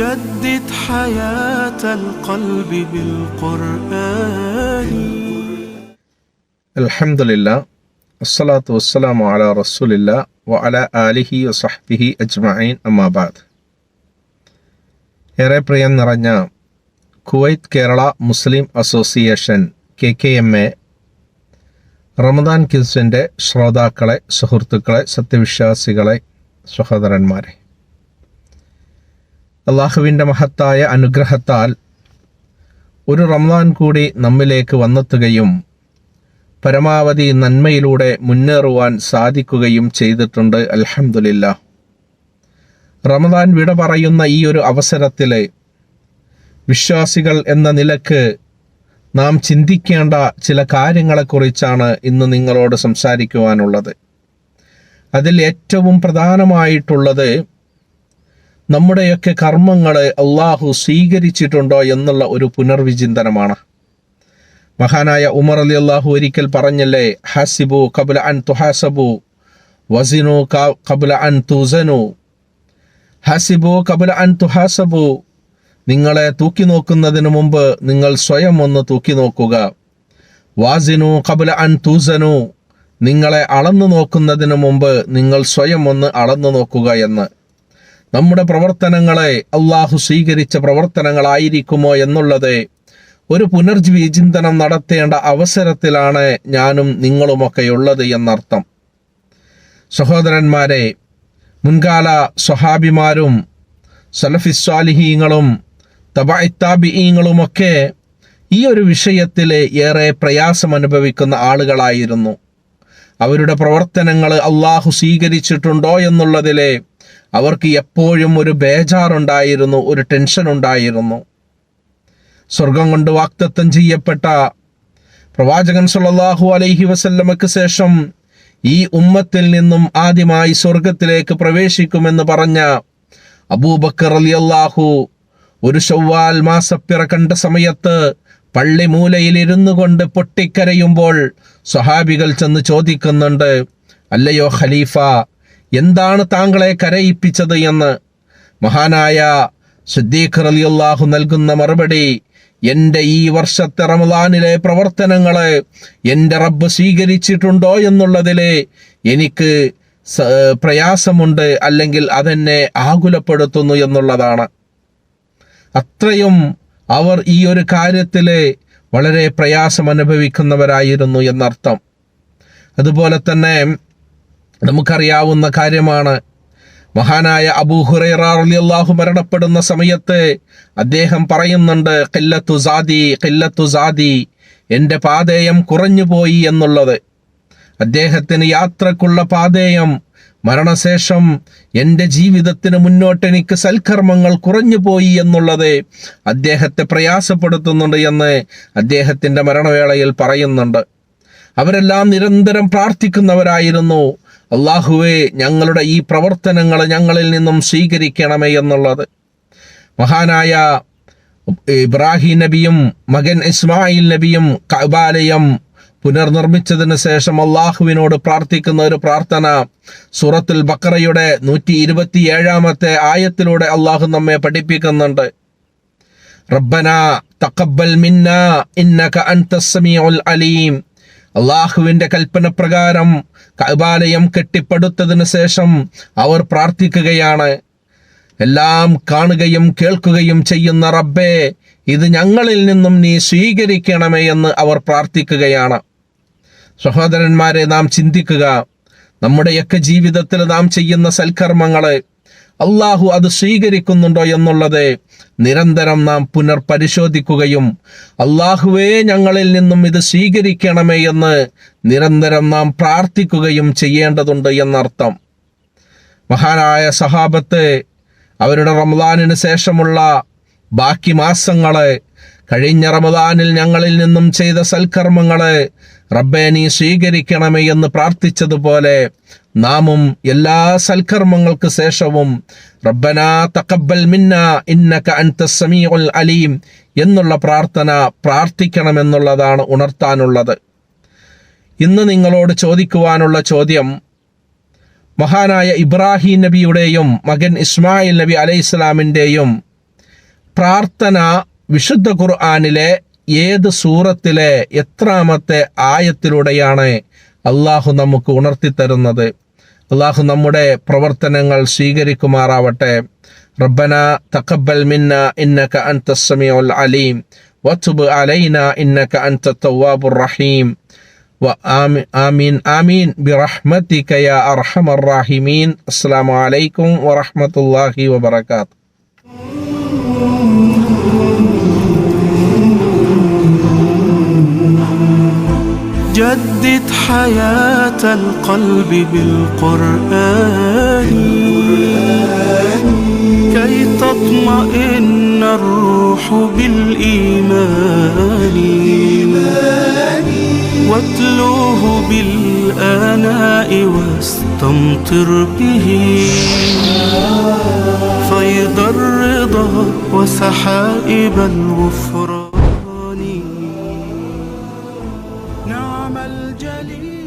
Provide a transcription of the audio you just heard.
جدد حياة القلب بالقرآن അൽഹംദുലില്ല അസ്സലാത്തു വസ്സലാമു അല റസൂലില്ല വ അല ആലിഹി വസഹ്ബിഹി അജ്മഈൻ അമ്മാബാദ് ഏറെ പ്രിയം നിറഞ്ഞ Kuwait Kerala Muslim association K K M A Ramadan കിൽസിൻ്റെ ശ്രോതാക്കളെ സുഹൃത്തുക്കളെ സത്യവിശ്വാസികളെ സഹോദരന്മാരെ അള്ളാഹുവിന്റെ മഹത്തായ അനുഗ്രഹത്താൽ ഒരു റമദാൻ കൂടി നമ്മിലേക്ക് വന്നെത്തുകയും പരമാവധി നന്മയിലൂടെ മുന്നേറുവാൻ സാധിക്കുകയും ചെയ്തിട്ടുണ്ട്. അലഹമുല്ല റമദാൻ വിട പറയുന്ന ഈ ഒരു അവസരത്തിൽ വിശ്വാസികൾ എന്ന നിലയ്ക്ക് നാം ചിന്തിക്കേണ്ട ചില കാര്യങ്ങളെക്കുറിച്ചാണ് ഇന്ന് നിങ്ങളോട് സംസാരിക്കുവാനുള്ളത്. അതിൽ ഏറ്റവും പ്രധാനമായിട്ടുള്ളത് നമ്മുടെയൊക്കെ കർമ്മങ്ങളെ അള്ളാഹു സ്വീകരിച്ചിട്ടുണ്ടോ എന്നുള്ള ഒരു പുനർവിചിന്തനമാണ്. മഹാനായ ഉമർ അലി അള്ളാഹു ഒരിക്കൽ പറഞ്ഞല്ലേ ഹസിബു കബുല അൻ തുഹാസബു വസിനു കബുല അൻ തുസനു ഹസിബു കബുല അൻ തുഹാസബു നിങ്ങളെ തൂക്കി നോക്കുന്നതിന് മുമ്പ് നിങ്ങൾ സ്വയം ഒന്ന് തൂക്കി നോക്കുക. വാസിനു കബുല അൻ തൂസനു നിങ്ങളെ അളന്നു നോക്കുന്നതിന് മുമ്പ് നിങ്ങൾ സ്വയം ഒന്ന് അളന്നു നോക്കുക എന്ന്. നമ്മുടെ പ്രവർത്തനങ്ങളെ അള്ളാഹു സ്വീകരിച്ച പ്രവർത്തനങ്ങളായിരിക്കുമോ എന്നുള്ളത് ഒരു പുനർവിചിന്തനം നടത്തേണ്ട അവസരത്തിലാണ് ഞാനും നിങ്ങളുമൊക്കെ ഉള്ളത് എന്നർത്ഥം. സഹോദരന്മാരെ മുൻകാല സ്വഹാബിമാരും സലഫിസ്വാലിഹീങ്ങളും തബായിത്താബിഈങ്ങളുമൊക്കെ ഈ ഒരു വിഷയത്തിൽ ഏറെ പ്രയാസം അനുഭവിക്കുന്ന ആളുകളായിരുന്നു. അവരുടെ പ്രവർത്തനങ്ങൾ അള്ളാഹു സ്വീകരിച്ചിട്ടുണ്ടോ എന്നുള്ളതിലെ അവർക്ക് എപ്പോഴും ഒരു ബേജാറുണ്ടായിരുന്നു ഒരു ടെൻഷൻ ഉണ്ടായിരുന്നു സ്വർഗം കൊണ്ട് വാക്തത്വം ചെയ്യപ്പെട്ട പ്രവാചകൻ സല്ലല്ലാഹു അലൈഹി വസല്ലമക്ക് ശേഷം ഈ ഉമ്മത്തിൽ നിന്നും ആദ്യമായി സ്വർഗത്തിലേക്ക് പ്രവേശിക്കുമെന്ന് പറഞ്ഞ അബൂബക്കർ അലി അള്ളാഹു ഒരു ചൊവ്വാൽ മാസപ്പിറ കണ്ട സമയത്ത് പള്ളി മൂലയിൽ ഇരുന്നു കൊണ്ട് പൊട്ടിക്കരയുമ്പോൾ സ്വഹാബികൾ ചെന്ന് ചോദിക്കുന്നുണ്ട് അല്ലയോ ഖലീഫ എന്താണ് താങ്കളെ കരയിപ്പിച്ചത് എന്ന് മഹാനായ സിദ്ദീഖ് റളിയല്ലാഹു നൽകുന്ന മറുപടി എന്റെ ഈ വർഷത്തെ റമദാനിലെ പ്രവർത്തനങ്ങളെ എന്റെ റബ്ബ് സ്വീകരിച്ചിട്ടുണ്ടോ എന്നുള്ളതിൽ എനിക്ക് പ്രയാസമുണ്ട് അല്ലെങ്കിൽ അതെന്നെ ആകുലപ്പെടുത്തുന്നു എന്നുള്ളതാണ്. അത്രയും അവർ ഈ ഒരു കാര്യത്തിൽ വളരെ പ്രയാസം അനുഭവിക്കുന്നവരായിരുന്നു എന്നർത്ഥം. അതുപോലെ തന്നെ നമുക്കറിയാവുന്ന കാര്യമാണ്. മഹാനായ അബൂ ഹുറൈറ റളിയല്ലാഹു മരണപ്പെടുന്ന സമയത്ത് അദ്ദേഹം പറയുന്നുണ്ട് കില്ലത്തു സാദി കില്ലത്തു സാദി എന്റെ പാതേയം കുറഞ്ഞുപോയി എന്നുള്ളത്. അദ്ദേഹത്തിന് യാത്രക്കുള്ള പാതേയം മരണശേഷം എന്റെ ജീവിതത്തിന് മുന്നോട്ട് എനിക്ക് സൽക്കർമ്മങ്ങൾ കുറഞ്ഞുപോയി എന്നുള്ളത് അദ്ദേഹത്തെ പ്രയാസപ്പെടുത്തുന്നുണ്ട് എന്ന് അദ്ദേഹത്തിന്റെ മരണവേളയിൽ പറയുന്നുണ്ട്. അവരെല്ലാം നിരന്തരം പ്രാർത്ഥിക്കുന്നവരായിരുന്നു. അള്ളാഹുവെ ഞങ്ങളുടെ ഈ പ്രവർത്തനങ്ങൾ ഞങ്ങളിൽ നിന്നും സ്വീകരിക്കണമേ എന്നുള്ളത്. മഹാനായ ഇബ്രാഹിം നബിയും മകൻ ഇസ്മായിൽ നബിയും കബാലയം പുനർനിർമ്മിച്ചതിന് ശേഷം അള്ളാഹുവിനോട് പ്രാർത്ഥിക്കുന്ന ഒരു പ്രാർത്ഥന സൂറത്തുൽ ബക്കറയുടെ നൂറ്റി ഇരുപത്തി ഏഴാമത്തെ ആയത്തിലൂടെ അള്ളാഹു നമ്മെ പഠിപ്പിക്കുന്നുണ്ട്. റബ്ബന തക്കബൽ മിന്ന ഇന്നക അൻതസ് സമീഉൽ അലീം. അള്ളാഹുവിന്റെ കൽപ്പന പ്രകാരം കബാലയം കെട്ടിപ്പടുത്തതിനു ശേഷം അവർ പ്രാർത്ഥിക്കുകയാണ്. എല്ലാം കാണുകയും കേൾക്കുകയും ചെയ്യുന്ന റബ്ബേ ഇത് ഞങ്ങളിൽ നിന്നും നീ സ്വീകരിക്കണമേ എന്ന് അവർ പ്രാർത്ഥിക്കുകയാണ്. സഹോദരന്മാരെ നാം ചിന്തിക്കുക നമ്മുടെയൊക്കെ ജീവിതത്തിൽ നാം ചെയ്യുന്ന സൽക്കർമ്മങ്ങളെ അള്ളാഹു അത് സ്വീകരിക്കുന്നുണ്ടോ എന്നുള്ളത് നിരന്തരം നാം പുനർപരിശോധിക്കുകയും അള്ളാഹുവേ ഞങ്ങളിൽ നിന്നും ഇത് സ്വീകരിക്കണമേ എന്ന് നിരന്തരം നാം പ്രാർത്ഥിക്കുകയും ചെയ്യേണ്ടതുണ്ട് എന്നർത്ഥം. മഹാനായ സഹാബത്ത് അവരുടെ റമദാനിന് ശേഷമുള്ള ബാക്കി മാസങ്ങളെ കഴിഞ്ഞ റമദാനിൽ ഞങ്ങളിൽ നിന്നും ചെയ്ത സൽക്കർമ്മങ്ങളെ റബ്ബെ നീ സ്വീകരിക്കണമേ എന്ന് പ്രാർത്ഥിച്ചതുപോലെ നാമും എല്ലാ സൽക്കർമ്മങ്ങൾക്ക് ശേഷവും റബ്ബന തക്കബൽ മിന്ന ഇന്നക അൻത സമീഉൽ അലീം എന്നുള്ള പ്രാർത്ഥന പ്രാർത്ഥിക്കണമെന്നുള്ളതാണ് ഉണർത്താനുള്ളത്. ഇന്ന് നിങ്ങളോട് ചോദിക്കുവാനുള്ള ചോദ്യം മഹാനായ ഇബ്രാഹിം നബിയുടെയും മകൻ ഇസ്മായിൽ നബി അലൈഹി ഇസ്ലാമിന്റെയും പ്രാർത്ഥന വിശുദ്ധ ഖുർആാനിലെ ഏത് സൂറത്തിലെ എത്രാമത്തെ ആയത്തിലൂടെയാണ് അള്ളാഹു നമുക്ക് ഉണർത്തിത്തരുന്നത് അള്ളാഹു നമ്മുടെ പ്രവർത്തനങ്ങൾ സ്വീകരിക്കുമാറാവട്ടെ റബ്ബന തഖബ്ബൽ മിന്ന ഇന്നക അൻത സമീഉൽ അലീം വതുബ് അലൈന ഇന്നക അൻത തവ്വാബുർ റഹീം وآمين آمين آمين برحمتك يا أرحم الراحمين السلام عليكم ورحمة الله وبركاته جدد حياة القلب بالقرآن. كي تطمئن الروح بالإيمان. واتلوه بالآناء واستمطر به. فيض الرضا وسحائب الغفران الجليل